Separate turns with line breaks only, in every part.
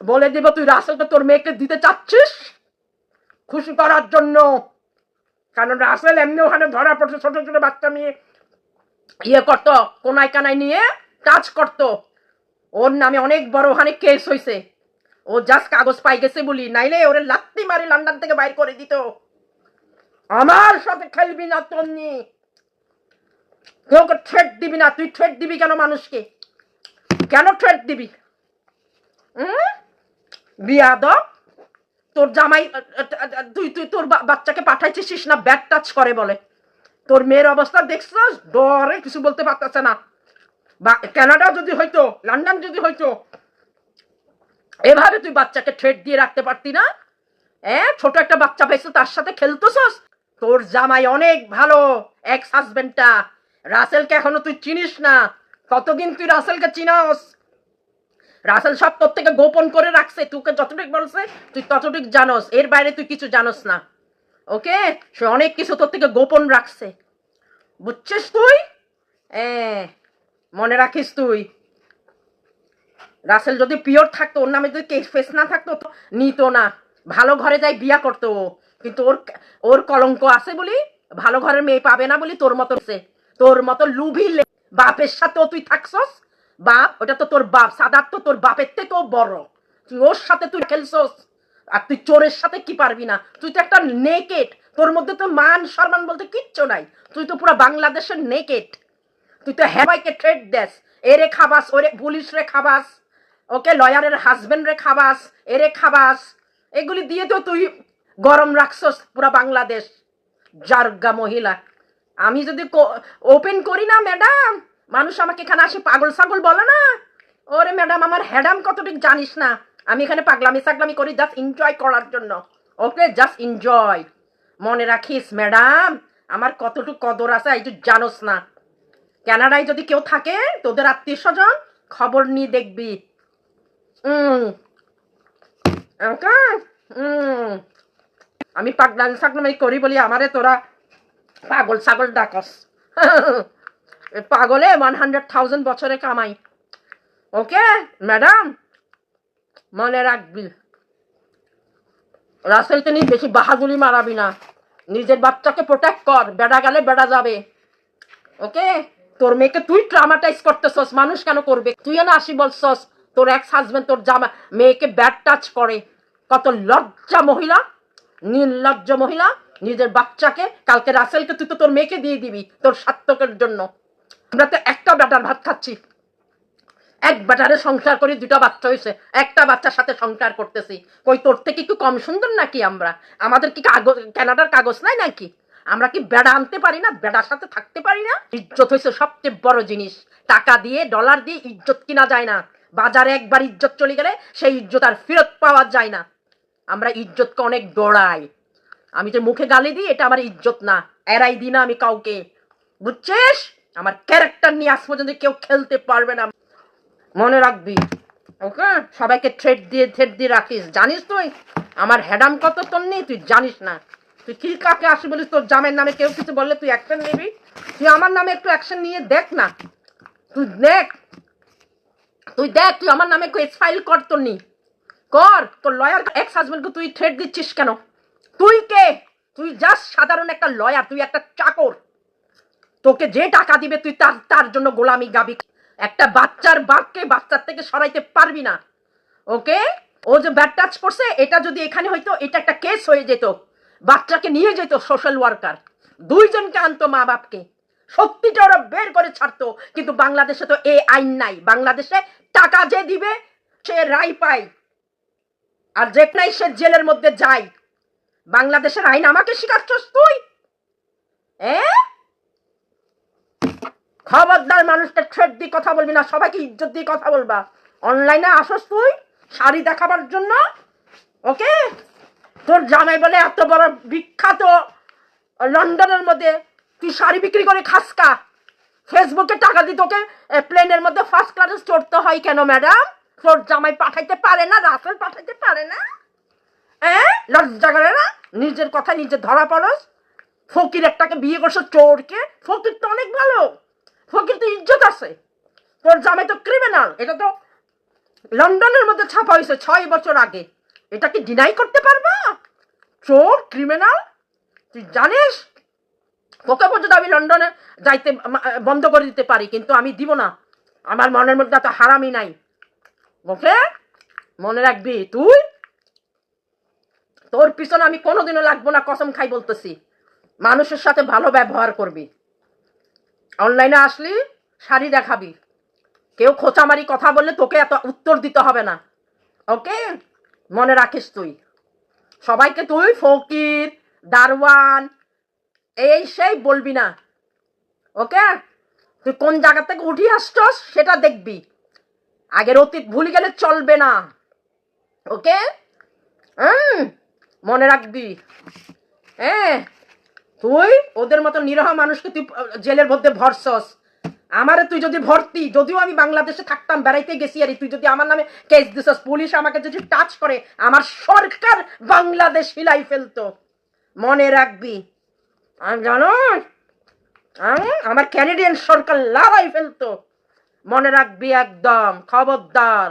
বলে দিব, তুই রাসেলকে তোর মেয়েকে দিতে চাচ্ছিস? খুশি করার জন্য। কারণ রাসেল এমনি ওখানে ধরা পড়ছে, ছোট ছোট বাচ্চা মেয়ে। ইয়ে করতো, কোনায় কানায় নিয়ে টাচ করতো। ওর নামে অনেক বড় ওখানে কেস হয়েছে ও জাস্ট কাগজ পাই গেছে বলি। নাইলে ওরে লাত্তি মারি লন্ডন থেকে বাইর করে দিত। আমার সাথে খেলবি না তন্নি। কেউ থ্রেট দিবি না। তুই থ্রেট দিবি কেন মানুষকে? কেন থ্রেট দিবি? তোর জামাই তুই তুই তোর বাচ্চাকে পাঠাইছিস না ব্যাট টাচ করে বলে। তোর মেয়ের অবস্থা দেখছিস? ডরে, কিছু বলতে পারতেছে না। যদি হইতো লন্ডন যদি হইতো, এভাবে তুই বাচ্চাকে থ্রেট দিয়ে রাখতে পারতি না? এ, ছোট একটা বাচ্চা পাইছো, তার সাথে খেলতেছস? তোর জামাই অনেক ভালো এক্স হাজবেন্ডটা রাসেলকে এখনও তুই চিনিস না। কতদিন তুই রাসেলকে চিনাস? রাসেল সব তোর থেকে গোপন করে রাখছে, তোকে যতটুকু বলছে, তুই ততটুকু জানোস। এর বাইরে তুই কিছু জানোস না। ওকে? সে অনেক কিছু তোর থেকে গোপন রাখছে। বুঝছিস তুই? এ, মনে রাখিস তুই। রাসেল যদি পিওর থাকতো, ওর নামে যদি ফেস না থাকতো, তো নিত না। ভালো ঘরে যাই বিয়া করতো ও। কিন্তু ওর ওর কলঙ্ক আছে বলি, ভালো ঘরের মেয়ে পাবে না বলি তোর মতো তোর মতো লুভি বাপের সাথেও তুই থাকছস? বাপ, ওটা তো তোর বাপ সাদাত তো তোর বাপের থেকেও বড়। তুই ওর সাথে তুই খেলছস, আর তুই চোরের সাথে কি পারবি না? তুই তো একটা নেকেট তোর মধ্যে তো মান সম্মান বলতে কিচ্ছু নাই। তুই তো পুরো বাংলাদেশের নেকেট তুই তো হেবাইকে ট্রেড দেস এরে খাবাস ওরে পুলিশ রে খাবাস, ওকে লয়ারের হাজবেন্ড রে খাবাস এরে খাবাস। এগুলি দিয়ে তো তুই গরম রাখছস পুরা বাংলাদেশ। জারগা মহিলা। আমি যদি ওপেন করি না ম্যাডাম মানুষ আমাকে এখানে আসে পাগল ছাগল বলে না? ওরে ম্যাডাম, আমার হ্যাডাম কতটুকু জানিস না? আমি এখানে পাগলামি সাগলামি করি জাস্ট এনজয় করার জন্য। ওকে জাস্ট এনজয় মনে রাখিস, ম্যাডাম, আমার কতটুকু কদর আছে, এই জানোস না। কানাডায় যদি কেউ থাকে, তোদের আত্মীয় স্বজন, খবর নিয়ে দেখবি। আমি পাগলামি সাগলামি করি বলি আমারে তোরা পাগল ছাগল ডাকস। পাগলে ওয়ান হান্ড্রেড থাউজেন্ড বছরে কামাই। Okay, madam? মনে রাখবি। রাসেলকে নিয়ে বেশি বাহাদুরি মারাবি না। নিজের বাচ্চাকে প্রোটেক্ট কর, বেড়া গেলে বেড়া যাবে। ওকে? তোর মেয়েকে তুই ট্রামাটাইজ করতেছস, মানুষ কেন করবে? তুইও না আসি বলছস, তোর এক্স হাজবেন্ড তোর জামা, মেয়েকে ব্যাড টাচ করে। কত লজ্জা মহিলা, নির্লজ্জ মহিলা, নিজের বাচ্চাকে, কালকে রাসেলকে তুই তো তোর মেয়েকে দিয়ে দিবি, তোর সার্থকের জন্য। আমরা তো একটা ব্যাটার ভাত খাচ্ছি। এক ব্যাটারে সংসার করি দুটা বাচ্চা হয়েছে একটা বাচ্চার সাথে সংসার করতেছি। কই, তোর থেকে একটু কম সুন্দর নাকি আমরা? আমাদের কি কাগজ, কানাডার কাগজ নাই নাকি? আমরা কি বেড়া আনতে পারি না? বেড়ার সাথে থাকতে পারি না? ইজ্জত হয়েছে সবচেয়ে বড় জিনিস। টাকা দিয়ে ডলার দিয়ে ইজ্জত কিনা যায় না। বাজারে একবার ইজ্জত চলে গেলে সেই ইজ্জত আর ফেরত পাওয়া যায় না। আমরা ইজ্জতকে অনেক দৌড়াই আমি যে মুখে গালি দিই, এটা আমার ইজ্জত না। এরাই দিই না আমি কাউকে। বুঝছিস? আমার ক্যারেক্টার নিয়ে আজ পর্যন্ত কেউ খেলতে পারবে না। মনে রাখবি, ওকে? সবাইকে থ্রেড দিয়ে থ্রেড দিয়ে রাখিস। জানিস তুই? আমার হ্যাডাম কত তোর নেই? তুই জানিস না। তুই কি কাকে আসি বলিস? তোর জামের নামে কেউ কিছু বললে তুই অ্যাকশন নিবি? তুই আমার নামে একটু অ্যাকশন নিয়ে দেখ না। তুই দেখ। তুই দেখ, তুই আমার নামে কেস ফাইল কর তোর নি। কর, তোর লয়ার এক্স হাজবেন্ডকে তুই থ্রেড দিচ্ছিস কেন? তুই কে? তুই জাস্ট সাধারণ একটা লয়ার তুই একটা চাকর। তোকে যে টাকা দিবে তুই তার তার জন্য গোলামি গাবি। একটা বাচ্চার বাপকে বাচ্চার থেকে সরাইতে পারবি না। ওকে? ও যে ব্যাড টাচ করছে, এটা যদি এখানে হইতো, এটা একটা কেস হয়ে যেত। বাচ্চাকে নিয়ে যেত সোশ্যাল ওয়ার্কার দুইজনকে আনতো মা বাপকে। সত্যিটা ওরা বের করে ছাড়তো। কিন্তু বাংলাদেশে তো এ আইন নাই। বাংলাদেশে টাকা যে দিবে, সে রায় পায়। আর যে নাই সে জেলের মধ্যে যায়, বাংলাদেশের আইন আমাকে শিখাচ্ছস তুই? এ খবরদার মানুষকে থ্রেড দিয়ে কথা বলবি না, সবাইকে ইজ্জত দিয়ে কথা বলবা। অনলাইনে আসস তুই, শাড়ি দেখাবার জন্য, ওকে? তোর জামাই বলে এত বড় বিখ্যাত লন্ডনের মধ্যে, তুই শাড়ি বিক্রি করে খাসকা ফেসবুকে টাকা দিয়ে তোকে প্লেনের মধ্যে ফার্স্ট ক্লাসে চড়তে হয় কেন ম্যাডাম তোর জামাই পাঠাইতে পারে না, রাসেল পাঠাইতে পারে না? হ্যাঁ লজ্জা করে না? নিজের কথা নিজে ধরা পড়স? ফকির একটাকে বিয়ে করছ চোরকে, ফকির তো অনেক ভালো। ফকির তো ইজ্জত আছে। তোর জামাই তো ক্রিমিনাল এটা তো লন্ডনের মধ্যে ছাপা হয়েছে ছয় বছর আগে। এটা কি ডিনাই করতে পারবা? চোর ক্রিমিনাল তুই জানিস? তোকে পর্যন্ত আমি লন্ডনে যাইতে বন্ধ করে দিতে পারি, কিন্তু আমি দিব না। আমার মনের মধ্যে এত হারামি নাই। ওকে? মনে রাখবি, তুই? তোর পিছনে আমি কোনোদিনও লাগবো না, কসম খাই বলতেছি। মানুষের সাথে ভালো ব্যবহার করবি। অনলাইনে আসলি, শাড়ি দেখাবি। কেউ খোঁচামারি কথা বললে তোকে এত উত্তর দিতে হবে না। ওকে? মনে রাখিস তুই। সবাইকে তুই, ফকির দারওয়ান এই সেই বলবি না। ওকে? তুই কোন জায়গা থেকে উঠি আসছস সেটা দেখবি। আগের অতীত ভুলে গেলে চলবে না। ওকে? হুম? মনে রাখবি। হ্যাঁ? তুই ওদের মতো নিরহ মানুষকে তুই জেলের মধ্যে ভরসস আমারে তুই যদি ভর্তি, যদিও আমি বাংলাদেশে থাকতাম, বেড়াইতে গেছি আর তুই যদি আমার নামে কেস দিছস, পুলিশ আমাকে যদি টাচ করে, আমার সরকার বাংলাদেশ হিলাই ফেলতো। মনে রাখবি। জানো? আমি আমার ক্যানেডিয়ান সরকার লড়াই ফেলতো। মনে রাখবি একদম, খবরদার।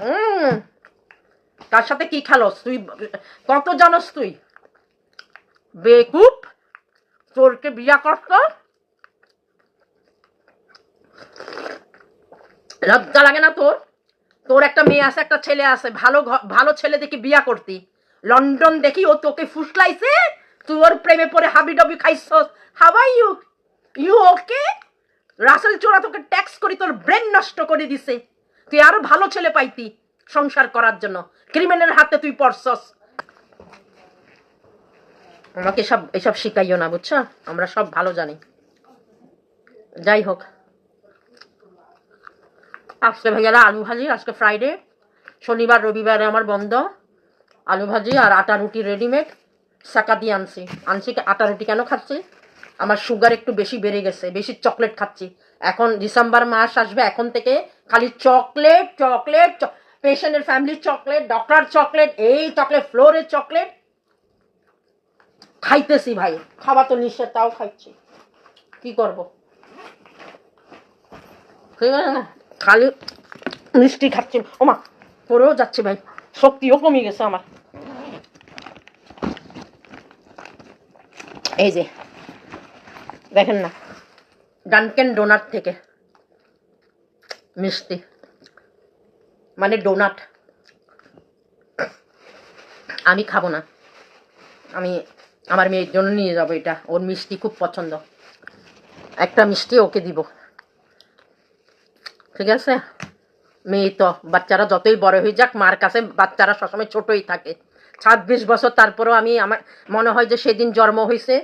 হুম তার সাথে কি খেলোস? তুই, কত জানোস তুই? বেকুপ তোরকে বিয়া করতো লজ্জা লাগে না তোর? তোর একটা মেয়ে আছে, একটা ছেলে আছে, ভালো ভালো ছেলে দেখি বিয়া করতি। লন্ডন দেখি ও তোকে ফুসলাইছে, তুই ওর প্রেমে পড়ে হাবি ডবি খাইছস হাওয়াই ইউ ইউ ওকে রাসেল চোরা তোকে ট্যাক্স করি, তোর ব্রেন নষ্ট করে দিছে। তুই আরও ভালো ছেলে পাইতি সংসার করার জন্য। ক্রিমিনাল হাতে তুই পড়ছস। আমাকে সব এসব শিখাইও না, বুঝছ? আমরা সব ভালো জানি। যাই হোক। আজকে ভাইয়ারা আলু ভাজি, আজকে ফ্রাইডে শনিবার, রবিবারে আমার বন্ধ। আলু ভাজি আর আটা রুটি রেডিমেড সাকা দিয়ে আনছি। আনছি আটা রুটি কেন খাচ্ছি? আমার সুগার একটু বেশি বেড়ে গেছে, বেশি চকলেট খাচ্ছি। এখন ডিসেম্বর মাস আসবে, এখন থেকে খালি চকলেট চকলেট পেশেন্টের ফ্যামিলির চকলেট ডক্টর চকলেট এই চকলেট ফ্লোরের চকলেট খাইতেছি ভাই খাবার তো নিষেধ, তাও খাইছি। কি করব? ঠিক আছে না? খালি মিষ্টি খাচ্ছি। ওমা পরেও যাচ্ছি ভাই, শক্তিও কমে গেছে আমার। এই যে, দেখেন না ডানকেন ডোনাট থেকে মিষ্টি মানে ডোনাট আমি খাব না। আমি আমার মেয়ের জন্য নিয়ে যাব এটা। ওর মিষ্টি খুব পছন্দ। একটা মিষ্টি ওকে দিব। ঠিক আছে? মেয়ে তো, বাচ্চারা যতই বড় হয়ে যাক, মার কাছে বাচ্চারা সবসময় ছোটই থাকে। ছাব্বিশ বছর তারপরেও আমি আমার, মনে হয় যে সেদিন জন্ম হয়েছে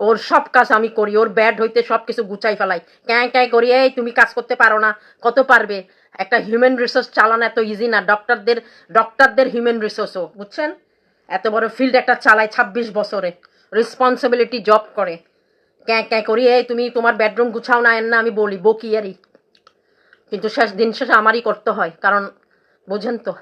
ওর সব কাজ আমি করি। ওর ব্যাড হইতে সব কিছু গুছাই ফেলাই। ক্যাঁ ক্যাঁ করি, এই, তুমি কাজ করতে পারো না। কত পারবে? একটা হিউম্যান রিসোর্স চালানো এত ইজি না। ডক্টরদের ডক্টরদের হিউম্যান রিসোর্সও বুঝছেন? এত বড় ফিল্ড একটা চালায় ছাব্বিশ বছরে। রেসপন্সিবিলিটি জব করে। ক্যাঁ ক্যাঁ করি, এই তুমি তোমার বেডরুম গুছাও না এন না আমি বলি বকি আরই কিন্তু শেষ, দিন শেষে আমারই করতে হয়, কারণ বোঝেন তো।